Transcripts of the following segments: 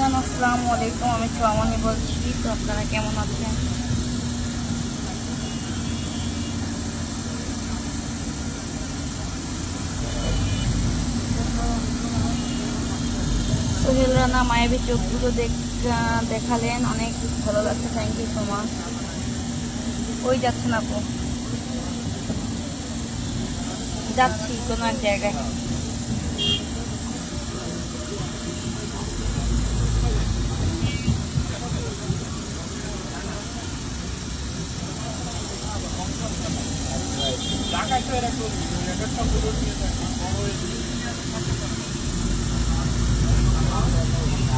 আসসালামু আলাইকুম। আমি চুয়ামনি বলছি। তো আপনারা কেমন আছেন? সোহেল রানা মায়াবী চোখগুলো দেখ- দেখালেন। অনেক ভালো লাগছে। থ্যাংক ইউ সো মাচ ওই যাচ্ছেন আপু। যাচ্ছি কোনো এক জায়গায়।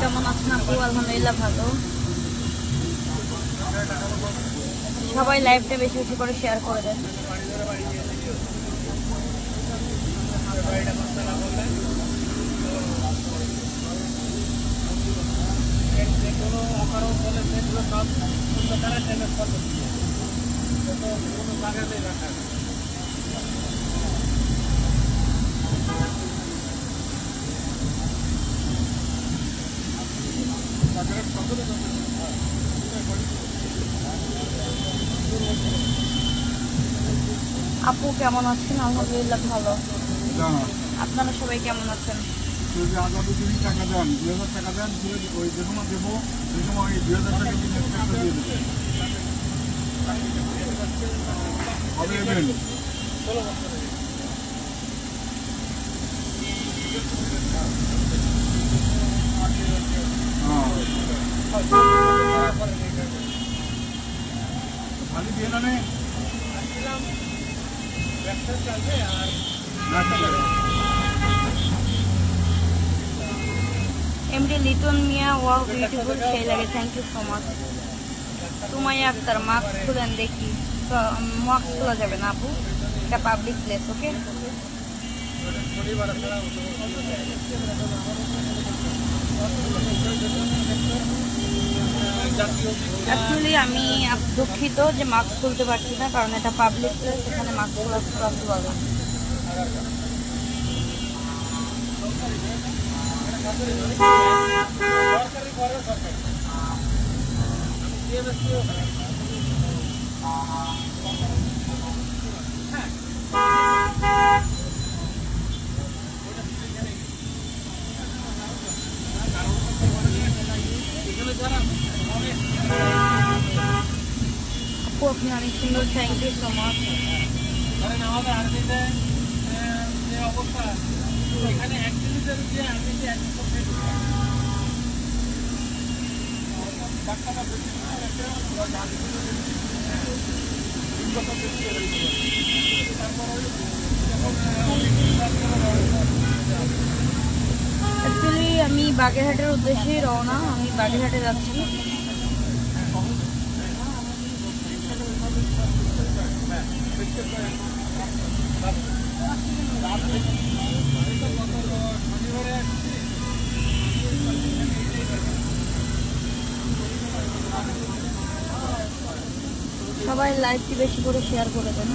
কেমন আছেন আপু? আলহামদুলিল্লাহ ভালো। সবাই লাইভটা বেশি বেশি করে শেয়ার করে দেন। আপু কেমন আছেন? আলহামদুলিল্লাহ ভালো। আপনারা সবাই কেমন আছেন? যদি আগামী দিন টাকা দেন দুই হাজার টাকা দেন দিয়ে ওই যে সময় দেবো ওই সময় ওই দুই হাজার টাকা দিয়ে একটা দিয়ে দেবো। কবে দেবেন খালি দিয়ে না। এমডি লিটন মিয়া ওয়াও বিউটিফুল সেই লাগে thank you so much Sumaiya Akter mask খুলেন দেখি মাস্ক খোলা যাবে না আপু এটা পাবলিক প্লেস ওকে অ্যাকচুয়ালি আমি দুঃখিত যে মাস্ক খুলতে পারছি না, কারণ এটা পাবলিক প্লেস এখানে মাস্ক খোলা পসিবল না আপু আপনি অনেক সুন্দর থ্যাংক ইউ সো মাচ ধরেন আমাদের আর্মিতে যে অবস্থা এখানে এক যে আর্মিতে ডাক্তাররা বেশি অ্যাকচুয়ালি আমি বাগেরহাটের উদ্দেশ্যেই রওনা আমি বাগেরহাটে যাচ্ছি। সবাই লাইভটি বেশি করে শেয়ার করে দেন।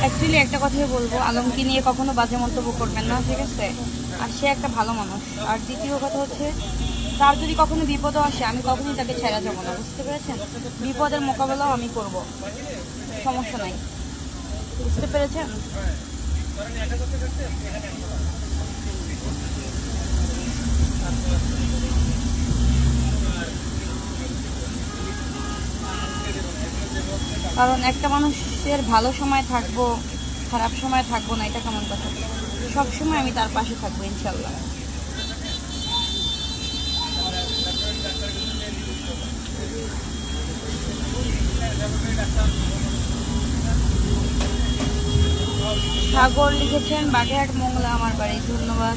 অ্যাকচুয়ালি একটা কথাই বলব, আলমকে নিয়ে কখনো বাজে মন্তব্য করবেন না, ঠিক আছে? আর সে একটা ভালো মানুষ। আর দ্বিতীয় কথা হচ্ছে, তার যদি কখনো বিপদও আসে, আমি কখনোই তাকে ছেড়া যাব না, বুঝতে পেরেছেন? বিপদের মোকাবেলাও আমি করব। সমস্যা নাই। বুঝতে পেরেছেন? কারণ একটা মানুষের ভালো সময় থাকব, খারাপ সময় থাকব না, এটা কেমন কথা? সব সময় আমি তার পাশে থাকব ইনশাল্লাহ সাগর লিখেছেন, বাগেরহাট মোংলা, আমার বাড়ি, ধন্যবাদ।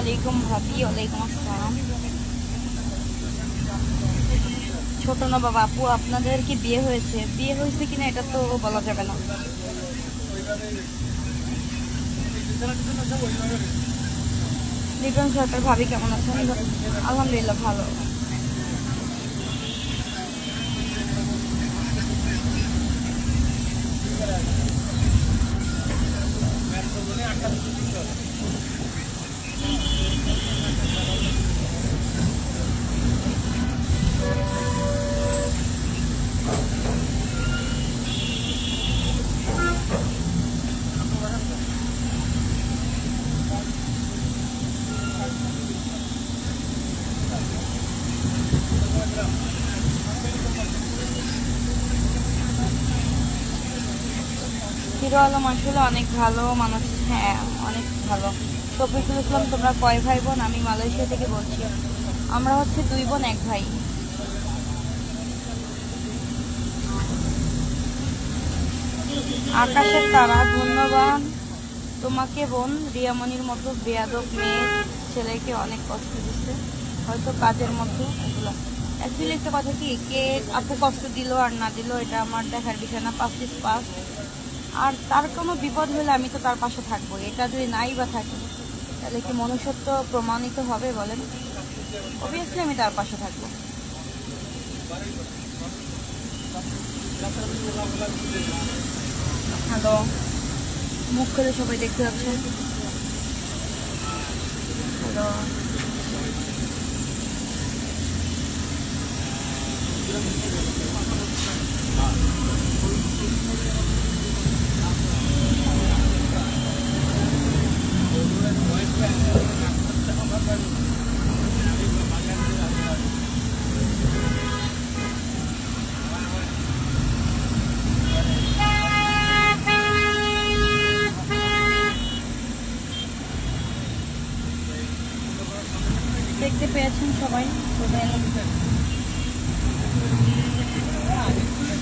আলাইকুম ভাবি, ওয়ালাইকুম আসসালাম। ছোট না বাবা আপু, আপনাদের কি বিয়ে হয়েছে? বিয়ে হয়েছে কিনা এটা তো বলা যাবে না। লিটন সরকার ভাবি কেমন আছেন আলহামদুলিল্লাহ ভালো। হিরো আলম আসলে অনেক ভালো মানুষ। হ্যাঁ অনেক ভালো। শফিকুল ইসলাম, তোমরা কয় ভাই বোন আমি মালয়েশিয়া থেকে বলছি। আমরা হচ্ছে দুই বোন, এক ভাই। আকাশের তারা ধন্যবাদ তোমাকে বোন, রিয়ামণির মতো বেয়াদব মেয়ে ছেলেকে অনেক কষ্ট দিচ্ছে। হয়তো কাজের মতো এগুলো অ্যাকচুয়ালি একটা কথা কি, কে আপু কষ্ট দিল আর না দিল, এটা আমার দেখার বিষয় না পিস পাস আর তার কোনো বিপদ হলে আমি তো তার পাশে থাকব, এটা যদি নাই বা থাকি, তাহলে কি মনুষ্যত্ব প্রমাণিত হবে বলেন? অবভিয়াসলি আমি তার পাশে থাকব। হ্যালো মুখ করে সবাই দেখতে পাচ্ছেন? হ্যালো দেখতে পেয়েছেন সবাই।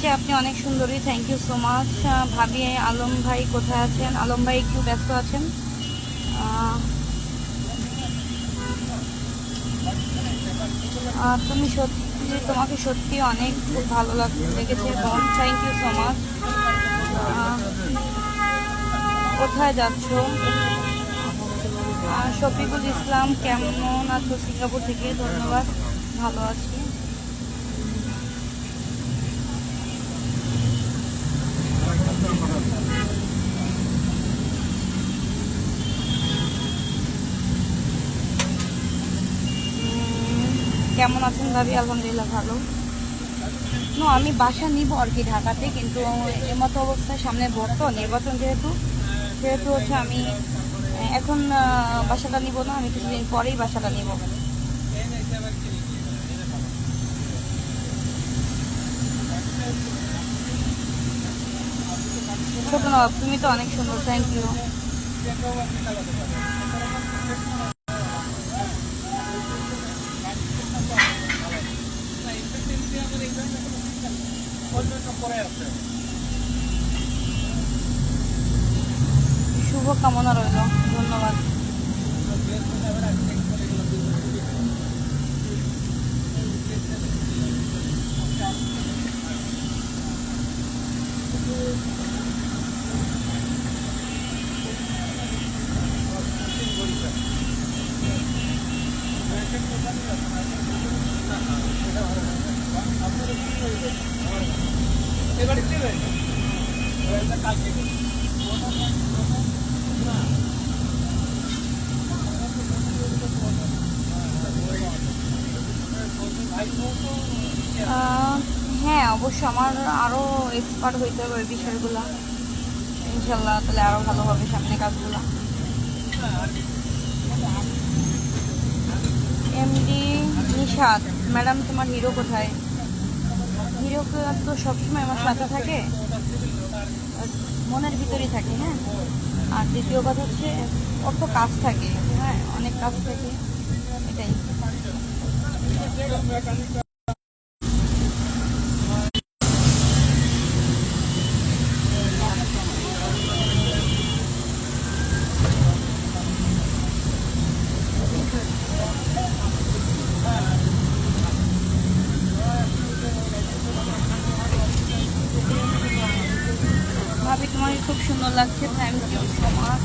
চেয়ে আপনি অনেক সুন্দরী থ্যাংক ইউ সো মাচ ভাবি, আলম ভাই কোথায় আছেন? আলম ভাই একটু ব্যস্ত আছেন। তুমি সত্যি, তোমাকে সত্যি অনেক খুব ভালো লাগ, লেগেছে, বোন থ্যাংক ইউ সো মাচ কোথায় যাচ্ছ? শফিকুল ইসলাম, কেমন আছো? সিঙ্গাপুর থেকে, ধন্যবাদ। ভালো আছি। কেমন আছেন ভাবি? আলহামদুলিল্লাহ ভালো। নো, আমি বাসা নিব আর কি ঢাকাতে, কিন্তু এর মতো অবস্থায় সামনে ভোট তো নির্বাচন যেহেতু, সেহেতু হচ্ছে আমি এখন বাসাটা নিব না, আমি কিছুদিন পরেই বাসাটা নিব। ছোট নবাব, তুমি তো অনেক সুন্দর থ্যাংক ইউ আছে। শুভ কামনা রইল। ধন্যবাদ। এবারে কালকে আহ, হ্যাঁ অবশ্য আমার আরও এক্সপার্ট হইতে হবে ওই বিষয়গুলো। ইনশাল্লাহ তাহলে আরও ভালো হবে সামনে কাজগুলো। এমডি নিশাদ ম্যাডাম তোমার হিরো কোথায়? হিরো তো সবসময় আমার সাথে থাকে। মনের ভিতরেই থাকে হ্যাঁ? আর দ্বিতীয় কথা হচ্ছে, ওর তো কাজ থাকে হ্যাঁ? অনেক কাজ থাকে, এটাই ভাবি তোমাকে খুব সুন্দর লাগছে thank you so much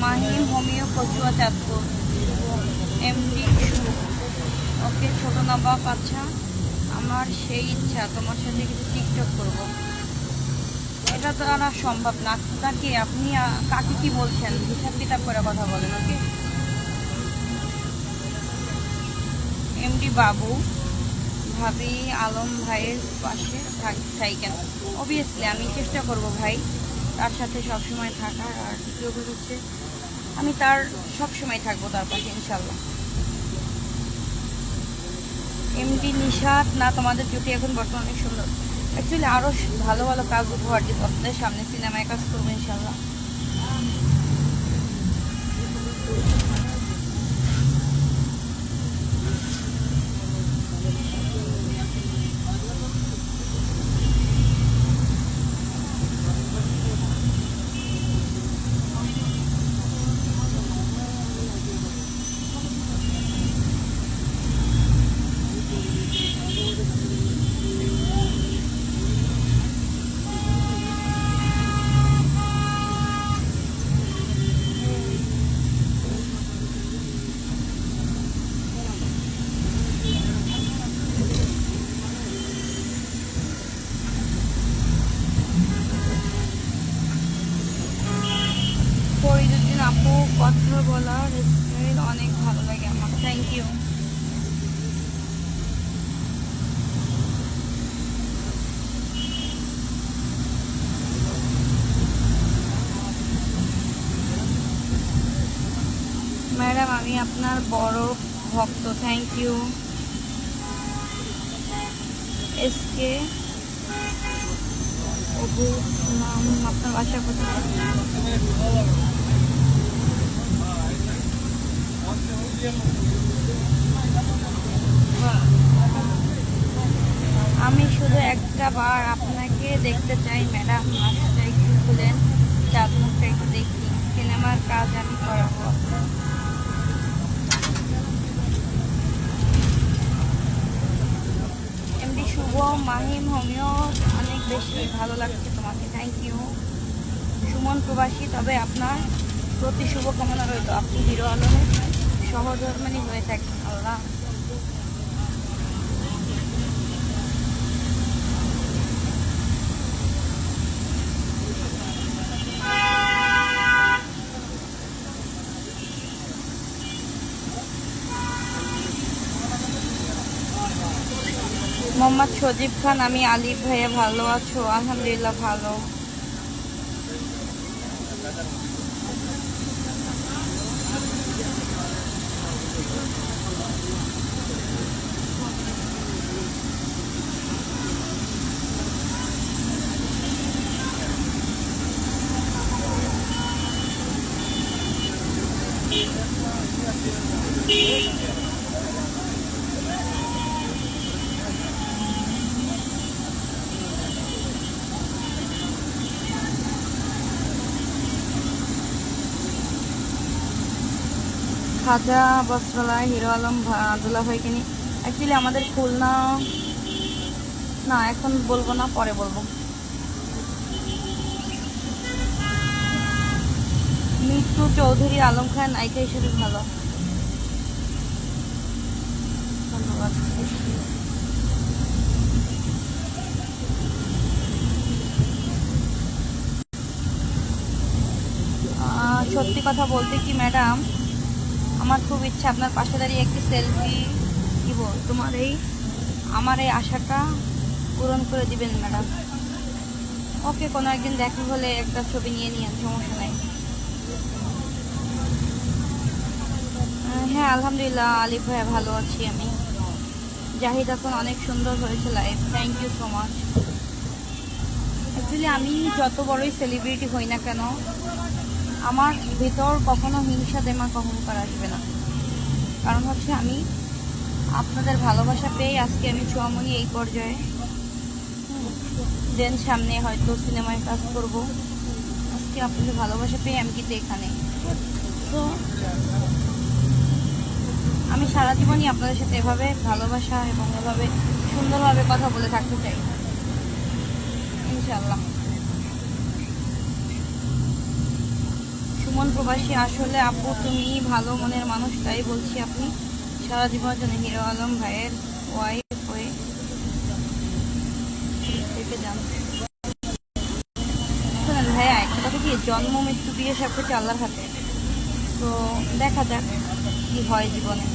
Mahim homeo Kachua Chandpur MD ওকে ছোট নবাব আচ্ছা আমার সেই ইচ্ছা, তোমার সাথে কিছু টিকটক করব। এটা তো আর সম্ভব না। নাকি আপনি কাকে কি বলছেন? হিসাব কিতাব করে কথা বলেন ওকে এমডি বাবু, ভাবি, আলম ভাইয়ের পাশে থাক- থাইকেন। অবভিয়াসলি আমি চেষ্টা করব ভাই। তার সাথে সবসময় থাকার আর দ্বিতীয় কথা হচ্ছে আমি তার সবসময় থাকব তার পাশে ইনশাল্লাহ এমডি নিশাত, না, তোমাদের জুটি এখন বর্তমানে সুন্দর। অ্যাকচুয়ালি আরও ভালো ভালো কাজ উপহার দিব। আপনাদের সামনে সিনেমায় কাজ করব ইনশাল্লাহ ফরিদুদ্দিন আপু কথা বলার স্টাইল অনেক ভালো লাগে আমার থ্যাংক ইউ ম্যাডাম আমি আপনার বড় ভক্ত থ্যাংক ইউ অবু, নাম আপনার বাসা কোথায়? আমি শুধু একটা বার আপনাকে দেখতে চাই ম্যাডাম মাসটা একটু খুলেন চাঁদ মুখটা একটু দেখি। সিনেমার কাজ আমি করাবো আপনার। এমডি শুভ মাহিম হোমিও অনেক বেশি ভালো লাগছে তোমাকে। থ্যাংক ইউ সুমন প্রবাসী, তবে আপনার প্রতি শুভকামনা রইল। আপনি হিরো আলমের সহধর্মানি হয়ে থাকেন আল্লাহ মোহাম্মদ সজীব খান আমি আলিফ ভাইয়া ভালো আছো? আলহামদুলিল্লাহ ভালো। খাজা বস্ত্রালয় হিরো আলম, ভা- দুলাভাইকে নিয়ে। অ্যাকচুয়ালি আমাদের খুলনা, না, এখন বলব না, পরে বলব। মিট্টু চৌধুরী, আলম খান নায়িকা হিসেবে ভালো। ধন্যবাদ। সত্যি কথা বলতে কি ম্যাডাম আমার খুব ইচ্ছা, আপনার পাশে দাঁড়িয়ে একটি সেলফি দিব। তোমার এই, আমার এই আশাটা পূরণ করে দিবেন ম্যাডাম ওকে, কোনো একদিন দেখা হলে একটা ছবি নিয়ে নিয়েন, সমস্যা নাই। হ্যাঁ আলহামদুলিল্লাহ, আলিফ ভাইয়া ভালো আছি আমি। জাহিদ হাসান, অনেক সুন্দর হয়েছে life thank you so much actually আমি যত বড়ই সেলিব্রিটি হই না কেন আমার ভেতর কখনো হিংসা দেমার অহংকার আসবে না। কারণ হচ্ছে আমি আপনাদের ভালোবাসা পেয়ে আজকে আমি চুয়ামনি এই পর্যায়ে। দেন সামনে হয়তো সিনেমায় কাজ করব। আজকে আপনাদের ভালোবাসা পেয়ে আমি কিন্তু এখানে। তো আমি সারা জীবনই আপনাদের সাথে এভাবে ভালোবাসা এবং এভাবে সুন্দরভাবে কথা বলে থাকতে চাই। ইনশাল্লাহ সুমন প্রবাসী, আসলে আপু তুমি ভালো মনের মানুষ, তাই বলছি আপনি। সারা জীবনের জন্য হিরো আলম ভাইয়ের ওয়াইফ হয়ে শোনেন ভাইয়া, একটা কথা কি, জন্ম, মৃত্যু, বিয়ে সব কিছু আল্লাহর হাতে। তো দেখা যাক কি হয় জীবনে।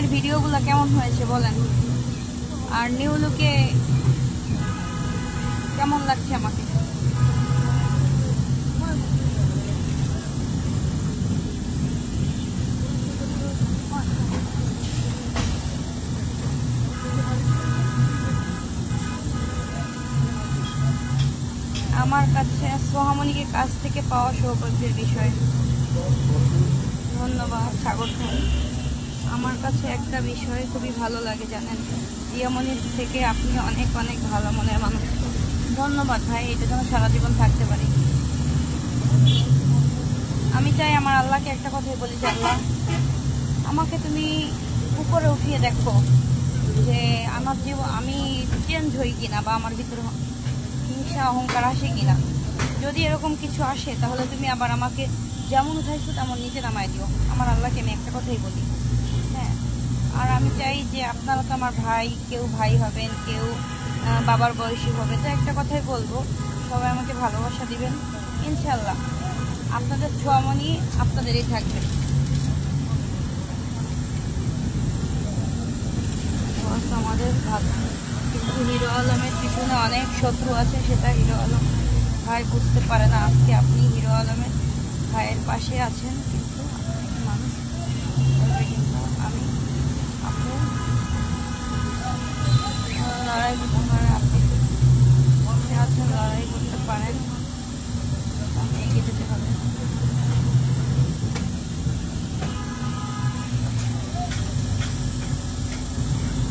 এর ভিডিওগুলো কেমন হয়েছে বলেন? আর নিউ লুকে কেমন লাগছে আমাকে? আমার কাছে সোহামণিকে কাছ থেকে পাওয়া সৌভাগ্যের বিষয়। ধন্যবাদ খান আমার কাছে একটা বিষয় খুবই ভালো লাগে জানেন। রিয়ামণির থেকে আপনি অনেক অনেক ভালো মনের মানুষ। ধন্যবাদ ভাই, এটা যেন সারা জীবন থাকতে পারি। আমি চাই আমার আল্লাহকে একটা কথাই বলি যে আল্লাহ, আমাকে তুমি উপরে উঠিয়ে দেখো যে আমার জীবন আমি চেঞ্জ হই কিনা বা আমার ভিতরে হিংসা, অহংকার আসে কিনা। যদি এরকম কিছু আসে, তাহলে তুমি আবার আমাকে যেমন উঠাইছো, তেমন নিচে নামাই দিও। আমার আল্লাহকে আমি একটা কথাই বলি। আর আমি চাই যে আপনারা তো আমার ভাই, কেউ ভাই হবেন, কেউ বাবার বয়সী হবে। তো একটা কথাই বলব, সবাই আমাকে ভালোবাসা দিবেন ইনশাল্লাহ আপনাদের ছোঁয়ামণি আপনাদেরই থাকবে। আমাদের কিন্তু হিরো আলমের পিছনে অনেক শত্রু আছে, সেটা হিরো আলম ভাই বুঝতে পারে না। আজকে আপনি হিরো আলমের ভাইয়ের পাশে আছেন, কিন্তু মানুষ। করতে পারেন। আপনি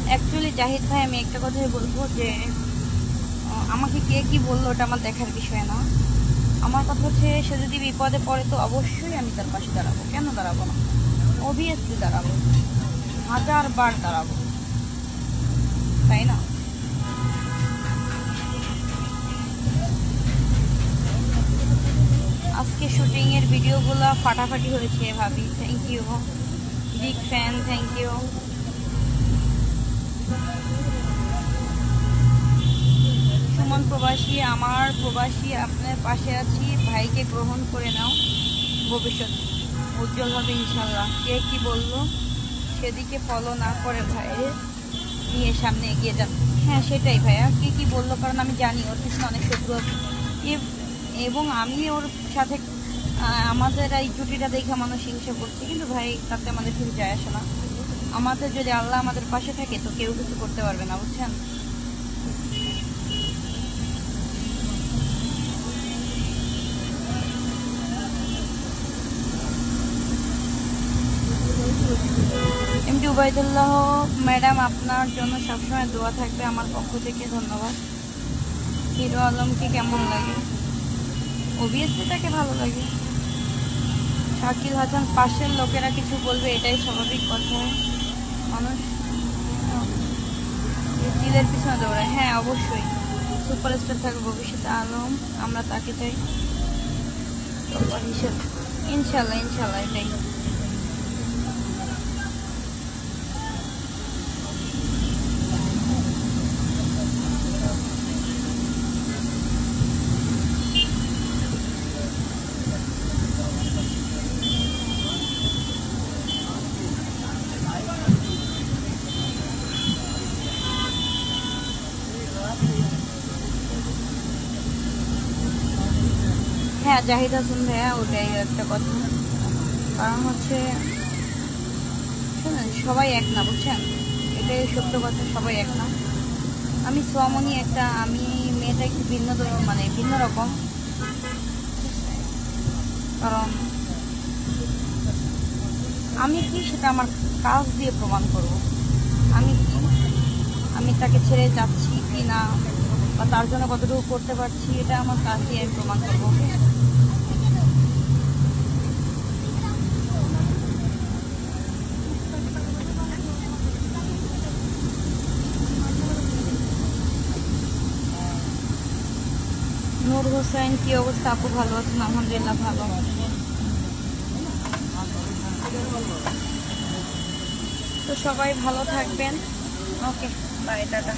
অ্যাকচুয়ালি জাহিদ ভাই, আমি একটা কথাই বলব যে আমাকে কে কি বলল ওটা আমার দেখার বিষয় না। আমার কথা হচ্ছে, সে যদি বিপদে পড়ে তো অবশ্যই আমি তার পাশে দাঁড়াবো। কেন দাঁড়াবো না? অবভিয়াসলি দাঁড়াবো। হাজার বার দাঁড়াবো। তাই না? আজকে শুটিং এর ভিডিওগুলো ফাটাফাটি হয়েছে ভাবি। Thank you big fan thank you Suman প্রবাসী, আমার প্রবাসী, আপনার পাশে আছি। ভাইকে গ্রহণ করে নাও ভবিষ্যৎ। উজ্জ্বল হবে ইনশাল্লাহ কে কি বলল? সেদিকে ফলো না করে ভাইয়ের নিয়ে সামনে এগিয়ে যান। হ্যাঁ সেটাই ভাইয়া। কে কি বলল কারণ আমি জানি, ওর পিছনে অনেক শত্রু আছে। এবং আমি ওর সাথে আমাদের এই জুটিটা দেখে মানুষ হিংসা করছে, কিন্তু ভাই, তাতে আমাদের কিছু যায় আসে না। আমাদের যদি আল্লাহ আমাদের পাশে থাকে, তো কেউ কিছু করতে পারবে না, বুঝছেন? এমডি উবাইদুল্লাহ ম্যাডাম, আপনার জন্য সবসময় দোয়া থাকবে। আমার পক্ষ থেকে ধন্যবাদ। হিরো আলমকে কেমন লাগে? অবভিয়াসলি তাকে ভালো লাগে। শাকিল হাসান পাশের লোকেরা কিছু বলবে, এটাই স্বাভাবিক কথা মানুষ দিলের পিছনে দৌড়ায়। হ্যাঁ অবশ্যই। সুপারস্টার থাকবে ভবিষ্যতে আলম, আমরা তাকে চাই। হিসেবে। ইনশাল্লাহ ইনশাল্লাহ এটাই। হ্যাঁ জাহিদ হাসান ভাইয়া ওটাই একটা কথা। কারণ হচ্ছে, শুনেন, সবাই এক না, বুঝছেন? এটাই সত্য কথা, সবাই এক না। আমি সোয়ামনি একটা, আমি মেয়েটা একটু ভিন্ন মানে ভিন্ন রকম। কারণ আমি কি সেটা আমার কাজ দিয়ে প্রমাণ করব? আমি কি? আমি তাকে ছেড়ে যাচ্ছি কি না বা তার জন্য কতটুকু করতে পারছি, এটা আমার কাজ দিয়ে প্রমাণ করব। নূর হোসেন, কি অবস্থা আপু? ভালো আছেন? আলহামদুলিল্লাহ ভালো। তো সবাই ভালো থাকবেন। Okay bye tata.